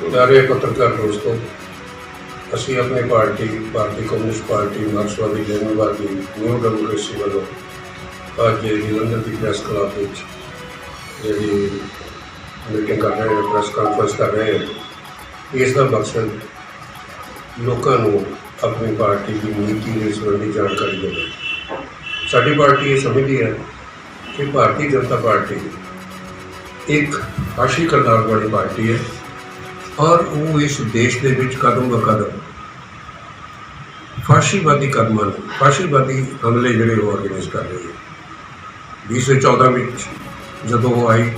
ਪਿਆਰੇ ਪੱਤਰਕਾਰ ਦੋਸਤੋ ਅਸੀਂ ਆਪਣੀ ਪਾਰਟੀ ਭਾਰਤੀ ਕਮਿਊਨਿਸਟ ਪਾਰਟੀ, ਮਾਰਕਸਵਾਦੀ ਲੈਨਵਾਦੀ ਨਿਊ ਡੈਮੋਕ੍ਰੇਸੀ ਵੱਲੋਂ ਅੱਜ ਜਲੰਧਰ ਦੀ ਪ੍ਰੈਸ ਕਲੱਬ ਵਿੱਚ ਜਿਹੜੀ ਮੀਟਿੰਗ ਕਰ ਰਹੇ ਹਾਂ ਪ੍ਰੈਸ ਕਾਨਫਰੰਸ ਕਰ ਰਹੇ ਹਾਂ ਇਸ ਦਾ ਮਕਸਦ ਲੋਕਾਂ ਨੂੰ ਆਪਣੀ ਪਾਰਟੀ ਦੀ ਨੀਤੀ ਦੇ ਸੰਬੰਧੀ ਜਾਣਕਾਰੀ ਦੇਣਾ। ਸਾਡੀ ਪਾਰਟੀ ਇਹ ਸਮਝਦੀ ਹੈ ਕਿ ਭਾਰਤੀ ਜਨਤਾ ਪਾਰਟੀ ਇੱਕ ਹਾਸ਼ੀ ਕਰਦਾਰ ਵਾਲੀ ਪਾਰਟੀ ਹੈ। ਔਰ ਉਹ ਇਸ ਦੇਸ਼ ਦੇ ਵਿੱਚ ਕਦਮ ਬ ਕਦਮ, ਫਾਸ਼ੀਵਾਦੀ ਕਦਮਾਂ ਨੂੰ, ਫਾਸ਼ੀਵਾਦੀ ਹਮਲੇ ਜਿਹੜੇ ਉਹ ਆਰਗੇਨਾਈਜ਼ ਕਰ ਰਹੀ ਹੈ 2014 ਵਿੱਚ ਜਦੋਂ ਉਹ ਆਈ,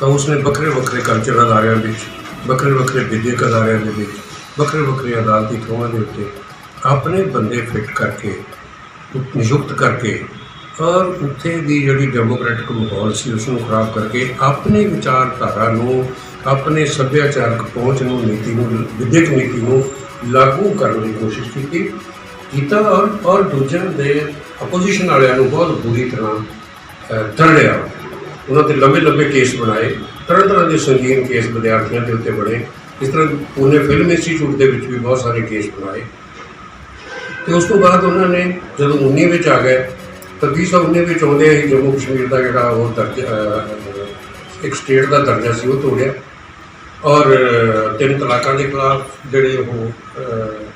ਤਾਂ ਉਸਨੇ ਵੱਖਰੇ ਵੱਖਰੇ ਕਲਚਰ ਅਦਾਰਿਆਂ ਵਿੱਚ, ਵੱਖਰੇ ਵੱਖਰੇ ਵਿਦਿਅਕ ਅਦਾਰਿਆਂ ਦੇ ਵਿੱਚ, ਵੱਖਰੇ ਵੱਖਰੇ ਅਦਾਲਤੀ ਥਾਵਾਂ ਦੇ ਉੱਤੇ ਆਪਣੇ ਬੰਦੇ ਫਿੱਟ ਕਰਕੇ, ਨਿਯੁਕਤ ਕਰਕੇ ਔਰ ਉੱਥੇ ਦੀ ਜਿਹੜੀ ਡੈਮੋਕ੍ਰੈਟਿਕ ਮਾਹੌਲ ਸੀ ਉਸ ਨੂੰ ਖਰਾਬ ਕਰਕੇ ਆਪਣੀ ਵਿਚਾਰਧਾਰਾ ਨੂੰ ਆਪਣੇ ਸੱਭਿਆਚਾਰਕ ਪਹੁੰਚ ਨੂੰ ਨੀਤੀ ਨੂੰ ਵਿਦਿਅਕ ਨੀਤੀ ਨੂੰ ਲਾਗੂ ਕਰਨ ਦੀ ਕੋਸ਼ਿਸ਼ ਕੀਤੀ। ਕੀਤਾ ਔਰ ਔਰ ਦੂਜਿਆਂ ਦੇ ਆਪੋਜੀਸ਼ਨ ਵਾਲਿਆਂ ਨੂੰ ਬਹੁਤ ਬੁਰੀ ਤਰ੍ਹਾਂ ਅਹ, ਉਹਨਾਂ ਤੇ ਲੰਬੇ ਲੰਬੇ ਕੇਸ ਬਣਾਏ। ਤਰ੍ਹਾਂ ਤਰ੍ਹਾਂ ਦੇ ਸੰਗੀਨ ਕੇਸ ਵਿਦਿਆਰਥੀਆਂ ਦੇ ਉੱਤੇ ਬਣੇ। ਇਸ ਤਰ੍ਹਾਂ ਪੂਨੇ ਫਿਲਮ ਇੰਸਟੀਚਿਊਟ ਦੇ ਵਿੱਚ ਵੀ ਬਹੁਤ ਸਾਰੇ ਕੇਸ ਬਣਾਏ। ਤੇ ਉਸ ਤੋਂ ਬਾਅਦ ਉਹਨਾਂ ਨੇ ਜਦੋਂ 19 ਵਿੱਚ ਆ ਗਏ ਤਾਂ 2019 ਵਿੱਚ ਆਉਂਦੇ ਹੀ ਜੰਮੂ ਕਸ਼ਮੀਰ ਦਾ ਜਿਹੜਾ ਉਹ ਦਰਜਾ ਇੱਕ ਸਟੇਟ ਦਾ ਦਰਜਾ ਸੀ ਉਹ ਤੋੜਿਆ। ਔਰ ਤਿੰਨ ਤਲਾਕਾਂ ਦੇ ਖਿਲਾਫ ਜਿਹੜੇ ਉਹ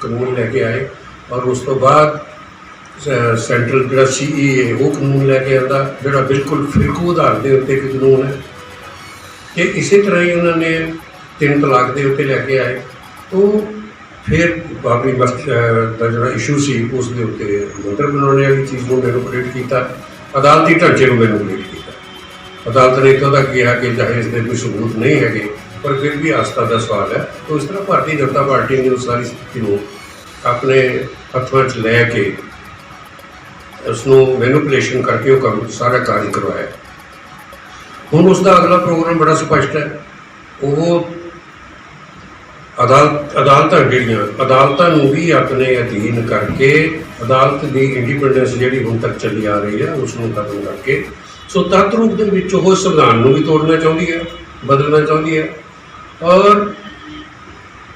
ਕਾਨੂੰਨ ਲੈ ਕੇ ਆਏ ਔਰ ਉਸ ਤੋਂ ਬਾਅਦ ਸੈਂਟਰਲ ਜਿਹੜਾ ਸੀਈਏ ਉਹ ਕਾਨੂੰਨ ਲੈ ਕੇ ਆਂਦਾ, ਜਿਹੜਾ ਬਿਲਕੁਲ ਫਿਰਕੂ ਆਧਾਰ ਦੇ ਉੱਤੇ ਇੱਕ ਕਾਨੂੰਨ ਹੈ। ਤੇ ਇਸੇ ਤਰ੍ਹਾਂ ਹੀ ਉਹਨਾਂ ਨੇ ਤਿੰਨ ਤਲਾਕ ਦੇ ਉੱਤੇ ਲੈ ਕੇ ਆਏ। ਉਹ ਫਿਰ ਬਾਬਰੀ ਮਸਜਿਦ ਦਾ ਜਿਹੜਾ ਇਸ਼ੂ ਸੀ, ਉਸ ਦੇ ਉੱਤੇ ਮੰਤਰ ਬਣਾਉਣ ਵਾਲੀ ਚੀਜ਼ ਨੂੰ ਮੈਨੂਪੂਲੇਟ ਕੀਤਾ। ਅਦਾਲਤੀ ਢਾਂਚੇ ਨੂੰ ਮੈਨੂਪੂਲੇਟ ਕੀਤਾ। ਅਦਾਲਤ ਨੇ ਇੱਥੋਂ ਤੱਕ ਕਿਹਾ ਕਿ ਚਾਹੇ ਇਸ ਦੇ ਕੋਈ ਸਬੂਤ ਨਹੀਂ ਹੈਗੇ। ਪਰ ਫਿਰ ਵੀ ਆਸਥਾ ਦਾ ਸਵਾਲ ਹੈ। ਤਾਂ ਇਸ ਤਰ੍ਹਾਂ ਭਾਰਤੀ ਜਨਤਾ ਪਾਰਟੀ ਨੇ ਉਹ ਸਾਰੀ ਸਥਿਤੀ ਨੂੰ ਆਪਣੇ ਹੱਥਾਂ 'ਚ ਲੈ ਕੇ ਉਸ ਨੂੰ ਮੈਨੂਪੂਲੇਸ਼ਨ ਕਰਕੇ ਉਹ ਕੰਮ, ਸਾਰਾ ਕਾਰਜ ਕਰਵਾਇਆ ਹੁਣ ਉਸ ਦਾ ਅਗਲਾ ਪ੍ਰੋਗਰਾਮ ਬੜਾ ਸਪਸ਼ਟ ਹੈ। ਉਹ ਅਦਾਲਤ ਅਦਾਲਤਾਂ ਜਿਹੜੀਆਂ, ਅਦਾਲਤਾਂ ਨੂੰ ਵੀ ਆਪਣੇ ਅਧੀਨ ਕਰਕੇ ਅਦਾਲਤ ਦੀ ਇੰਡੀਪੈਂਡੈਂਸ ਜਿਹੜੀ ਹੁਣ ਤੱਕ ਚੱਲੀ ਆ ਰਹੀ ਹੈ ਉਸ ਨੂੰ ਖਤਮ ਕਰਕੇ ਸੋ ਤੱਤ ਰੂਪ ਦੇ ਵਿੱਚ ਉਹ ਸੰਵਿਧਾਨ ਨੂੰ ਵੀ ਤੋੜਨਾ ਚਾਹੁੰਦੀ ਹੈ, ਬਦਲਣਾ ਚਾਹੁੰਦੀ ਹੈ। ਔਰ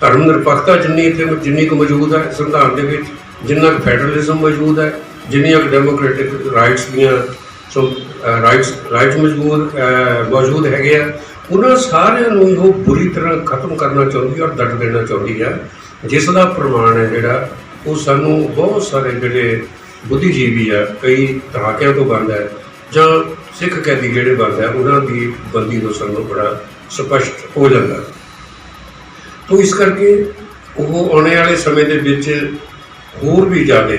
ਧਰਮ ਨਿਰਪੱਖਤਾ ਜਿੰਨੀ ਇੱਥੇ ਜਿੰਨੀ ਕੁ ਮੌਜੂਦ ਹੈ ਸੰਵਿਧਾਨ ਦੇ ਵਿੱਚ, ਜਿੰਨਾ ਕੁ ਫੈਡਰਲਿਜ਼ਮ ਮੌਜੂਦ ਹੈ, ਜਿੰਨੀਆਂ ਕੁ ਡੈਮੋਕ੍ਰੈਟਿਕ ਰਾਈਟਸ ਦੀਆਂ ਸੋ ਰਾਈਟਸ ਰਾਈਟਸ ਮੌਜੂਦ ਮੌਜੂਦ ਹੈਗੇ ਆ, ਉਹਨਾਂ ਸਾਰਿਆਂ ਨੂੰ ਉਹ ਬੁਰੀ ਤਰ੍ਹਾਂ ਖਤਮ ਕਰਨਾ ਚਾਹੁੰਦੀ ਔਰ ਡਟ ਦੇਣਾ ਚਾਹੁੰਦੀ ਹੈ ਜਿਸ ਦਾ ਪ੍ਰਮਾਣ ਹੈ ਜਿਹੜਾ, ਉਹ ਸਾਨੂੰ ਬਹੁਤ ਸਾਰੇ ਜਿਹੜੇ ਬੁੱਧੀਜੀਵੀ ਆ, ਕਈ ਧਾਕਿਆਂ ਤੋਂ ਬੰਦ ਹੈ, ਜਾਂ ਸਿੱਖ ਕੈਦੀ ਜਿਹੜੇ ਬੰਦ ਹੈ, ਉਹਨਾਂ ਦੀ ਬੰਦੀ ਤੋਂ ਸਾਨੂੰ ਬੜਾ ਸਪਸ਼ਟ ਹੋ ਜਾਂਦਾ। ਤੋ ਇਸ ਕਰਕੇ ਉਹ ਆਉਣੇ ਵਾਲੇ ਸਮੇਂ ਦੇ ਵਿੱਚ ਹੋਰ ਵੀ ਜ਼ਿਆਦਾ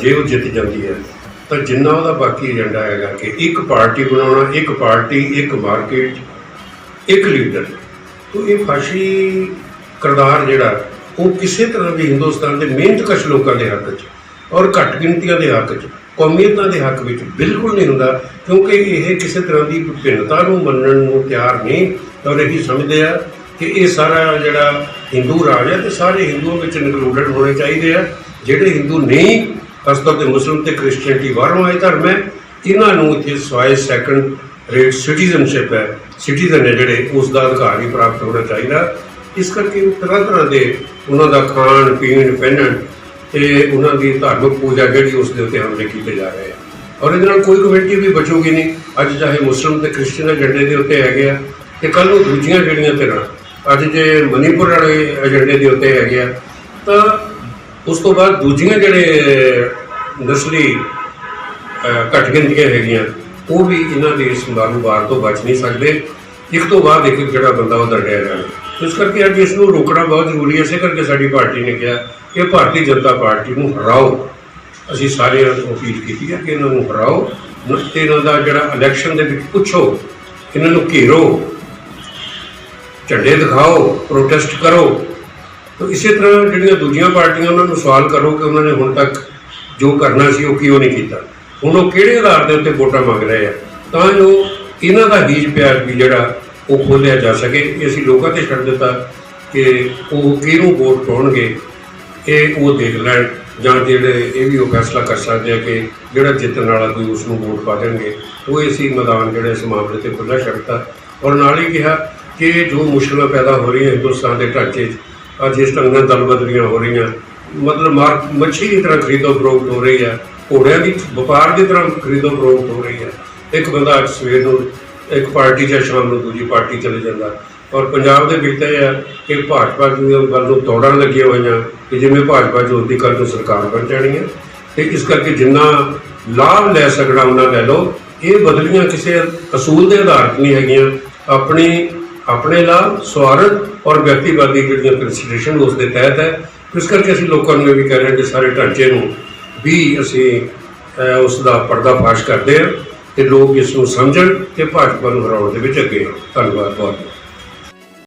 ਜੇ ਉਹ ਜਿੱਤ ਜਾਂਦੀ ਹੈ। ਤਾਂ ਜਿੰਨਾ ਉਹਦਾ ਬਾਕੀ ਏਜੰਡਾ ਹੈਗਾ ਕਿ ਇੱਕ ਪਾਰਟੀ ਬਣਾਉਣਾ, ਇੱਕ ਪਾਰਟੀ, ਇੱਕ ਮਾਰਕੀਟ ਇੱਕ ਲੀਡਰ ਤੋ ਇਹ ਫਾਸ਼ੀ ਕਰਦਾਰ ਜਿਹੜਾ, ਉਹ ਕਿਸੇ ਤਰ੍ਹਾਂ ਵੀ ਹਿੰਦੁਸਤਾਨ ਦੇ ਮਿਹਨਤਕਸ਼ ਲੋਕਾਂ ਦੇ ਹੱਕ 'ਚ ਔਰ ਘੱਟ ਗਿਣਤੀਆਂ ਦੇ ਹੱਕ 'ਚ, ਕੌਮੀਅਤਾਂ ਦੇ ਹੱਕ ਵਿੱਚ ਬਿਲਕੁਲ ਨਹੀਂ ਹੁੰਦਾ, ਕਿਉਂਕਿ ਇਹ ਕਿਸੇ ਤਰ੍ਹਾਂ ਦੀ ਵਿਭਿੰਨਤਾ ਨੂੰ ਮੰਨਣ ਨੂੰ ਤਿਆਰ ਨਹੀਂ ਔਰ ਇਹੀ ਸਮਝਦੇ ਆ ਕਿ ਇਹ ਸਾਰਾ ਜਿਹੜਾ ਹਿੰਦੂ ਰਾਜ ਹੈ, ਤੇ ਸਾਰੇ ਹਿੰਦੂਆਂ ਵਿੱਚ ਇਨਕਲੂਡਡ ਹੋਣੇ ਚਾਹੀਦੇ ਆ। ਜਿਹੜੇ ਹਿੰਦੂ ਨਹੀਂ, ਖਾਸ ਤੌਰ ਤੇ ਮੁਸਲਮ ਤੇ ਕ੍ਰਿਸਚੀਅਨਟੀ ਬਾਹਰੋਂ ਆਏ ਧਰਮ ਹੈ, ਇਹਨਾਂ ਨੂੰ ਇੱਥੇ ਸਵਾਏ ਸੈਕੰਡ ਰੇਟ ਸਿਟੀਜ਼ਨਸ਼ਿਪ ਹੈ। ਸਿਟੀਜ਼ਨ ਹੈ ਜਿਹੜੇ ਉਸ ਦਾ ਅਧਿਕਾਰ ਹੀ ਪ੍ਰਾਪਤ ਹੋਣਾ ਚਾਹੀਦਾ। ਇਸ ਕਰਕੇ ਤਰ੍ਹਾਂ ਤਰ੍ਹਾਂ ਦੇ ਉਹਨਾਂ ਦਾ ਖਾਣ, ਪੀਣ, ਪਹਿਨਣ ਤੇ ਉਹਨਾਂ ਦੀ ਧਾਰਮਿਕ ਪੂਜਾ ਜਿਹੜੀ ਉਸ ਦੇ ਉੱਤੇ ਹਮਲੇ ਕੀਤੇ ਜਾ ਰਹੇ ਆ। ਔਰ ਇਹਦੇ ਨਾਲ ਕੋਈ ਕਮਿਊਨਿਟੀ ਵੀ ਬਚੂਗੀ ਨਹੀਂ। ਅੱਜ ਚਾਹੇ ਮੁਸਲਮ ਤੇ ਕ੍ਰਿਸਚੀਅਨ ਏਜੰਡੇ ਦੇ ਉੱਤੇ ਹੈਗੇ ਆ, ਤੇ ਕੱਲ ਨੂੰ ਦੂਜੀਆਂ ਜਿਹੜੀਆਂ ਧਿਰਾਂ ਅੱਜ ਜੇ ਮਨੀਪੁਰ ਵਾਲੇ ਏਜੰਡੇ ਦੇ ਉੱਤੇ ਹੈਗੇ ਆ ਤਾਂ ਉਸ ਤੋਂ ਬਾਅਦ ਦੂਜੀਆਂ ਜਿਹੜੇ ਨਸਲੀ ਅਹ, ਘੱਟ ਗਿਣਤੀਆਂ ਹੈਗੀਆਂ ਉਹ ਵੀ ਇਹਨਾਂ ਦੇ ਇਸ ਮਾਰੂਬਾਰ ਤੋਂ ਬਚ ਨਹੀਂ ਸਕਦੇ। ਇੱਕ ਤੋਂ ਬਾਅਦ ਇੱਕ ਜਿਹੜਾ ਬੰਦਾ ਉਹ ਦਰੜਿਆ ਜਾਣਾ ਇਸ ਕਰਕੇ ਅੱਜ ਇਸ ਨੂੰ ਰੋਕਣਾ ਬਹੁਤ ਜ਼ਰੂਰੀ ਹੈ। ਇਸੇ ਕਰਕੇ ਸਾਡੀ ਪਾਰਟੀ ਨੇ ਕਿਹਾ ਕਿ ਭਾਰਤੀ ਜਨਤਾ ਪਾਰਟੀ ਨੂੰ ਹਰਾਓ। ਅਸੀਂ ਸਾਰਿਆਂ ਨੂੰ ਅਪੀਲ ਕੀਤੀ ਹੈ ਕਿ ਇਹਨਾਂ ਨੂੰ ਹਰਾਓ। ਨ- ਤੇ ਇਹਨਾਂ ਦਾ ਜਿਹੜਾ ਇਲੈਕਸ਼ਨ ਦੇ ਵਿੱਚ ਪੁੱਛੋ ਇਹਨਾਂ ਨੂੰ ਘੇਰੋ। ਝੰਡੇ ਦਿਖਾਓ ਪ੍ਰੋਟੈਸਟ ਕਰੋ। ਤਾਂ ਇਸੇ ਤਰ੍ਹਾਂ ਜਿਹੜੀਆਂ ਦੂਜੀਆਂ ਪਾਰਟੀਆਂ ਉਹਨਾਂ ਨੂੰ ਸਵਾਲ ਕਰੋ ਕਿ ਉਹਨਾਂ ਨੇ ਹੁਣ ਤੱਕ ਜੋ ਕਰਨਾ ਸੀ ਉਹ ਕਿਉਂ ਨਹੀਂ ਕੀਤਾ। ਹੁਣ ਉਹ ਕਿਹੜੇ ਆਧਾਰ ਦੇ ਉੱਤੇ ਵੋਟਾਂ ਮੰਗ ਰਹੇ ਆ? ਤਾਂ ਜੋ ਇਹਨਾਂ ਦਾ ਬੀਜ ਪਿਆਰ ਵੀ ਜਿਹੜਾ ਉਹ ਖੋਲਿਆ ਜਾ ਸਕੇ। ਇਹ ਅਸੀਂ ਲੋਕਾਂ ਤੇ ਛੱਡ ਦਿੱਤਾ ਕਿ ਉਹ ਕਿਹਨੂੰ ਵੋਟ ਪਾਉਣਗੇ, ਇਹ ਉਹ ਦੇਖ ਲੈਣ ਜਾਂ ਜਿਹੜੇ ਇਹ ਵੀ ਉਹ ਫੈਸਲਾ ਕਰ ਸਕਦੇ ਆ ਕਿ ਜਿਹੜਾ ਜਿੱਤਣ ਵਾਲਾ ਕੋਈ ਉਸ ਨੂੰ ਵੋਟ ਪਾ ਦੇਣਗੇ। ਉਹ ਇਸੀ ਮੈਦਾਨ ਜਿਹੜੇ ਇਸ ਮਾਮਲੇ ਤੇ ਖੁੱਲ੍ਹਾ ਛੱਡਤਾ ਔਰ ਨਾਲ ਹੀ ਕਿਹਾ ਕਿ ਜੋ ਮੁਸ਼ਕਲਾਂ ਪੈਦਾ ਹੋ ਰਹੀਆਂ ਹਿੰਦੁਸਤਾਨ ਦੇ ਢਾਂਚੇ 'ਚ, ਅੱਜ ਇਸ ਢੰਗ ਨਾਲ ਦਲ ਬਦਲੀਆਂ ਹੋ ਰਹੀਆਂ। ਮਤਲਬ ਮਾਰ, ਮੱਛੀ ਦੀ ਤਰ੍ਹਾਂ ਖਰੀਦੋ ਫਰੋਖਤ ਹੋ ਰਹੀ ਹੈ, ਘੋੜਿਆਂ ਦੀ, ਵਪਾਰ ਦੀ ਤਰ੍ਹਾਂ ਖਰੀਦੋ ਫਰੋਖਤ ਹੋ ਰਹੀ ਹੈ। ਇੱਕ ਬੰਦਾ ਅੱਜ ਸਵੇਰ ਨੂੰ, ਇੱਕ ਪਾਰਟੀ 'ਚ ਸ਼ਾਮ ਨੂੰ ਦੂਜੀ ਪਾਰਟੀ ਚਲੇ ਜਾਂਦਾ। ਔਰ ਪੰਜਾਬ ਦੇ ਵਿੱਚ ਤਾਂ ਇਹ ਹੈ ਕਿ ਭਾਜਪਾ ਦੀ ਗੱਲ ਨੂੰ ਤੋੜਨ ਲੱਗੀਆਂ ਹੋਈਆਂ ਕਿ ਜਿਵੇਂ ਭਾਜਪਾ ਜੋਤੀ ਕੱਲ੍ਹ ਨੂੰ ਸਰਕਾਰ ਬਣ ਜਾਣੀ ਹੈ। ਤੇ ਇਸ ਕਰਕੇ ਜਿੰਨਾ ਲਾਭ ਲੈ ਸਕਣਾ, ਉਹਨਾਂ ਲੈ ਲਓ। ਇਹ ਬਦਲੀਆਂ ਕਿਸੇ ਅਸੂਲ ਦੇ ਆਧਾਰ ਤੇ ਨਹੀਂ ਹੈਗੀਆਂ। ਆਪਣੀ ਆਪਣੇ ਲਾਭ ਸਵਾਰਥ ਔਰ ਵਿਅਕਤੀਵਾਦੀ ਜਿਹੜੀਆਂ ਕੰਸੀਡਰੇਸ਼ਨ ਉਸ ਦੇ ਤਹਿਤ ਹੈ। ਇਸ ਕਰਕੇ ਅਸੀਂ ਲੋਕਾਂ ਨੂੰ ਇਹ ਵੀ ਕਹਿ ਰਹੇ ਹਾਂ ਕਿ ਸਾਰੇ ਢਾਂਚੇ ਨੂੰ ਵੀ ਅਸੀਂ ਉਸ ਦਾ ਪਰਦਾਫਾਸ਼ ਕਰਦੇ ਹਾਂ ਤੇ ਲੋਕ ਇਸ ਨੂੰ ਸਮਝਣ ਤੇ ਭਾਜਪਾ ਨੂੰ ਹਰਾਉਣ ਦੇ ਵਿੱਚ ਅੱਗੇ ਆਉਣ। ਧੰਨਵਾਦ ਬਹੁਤ।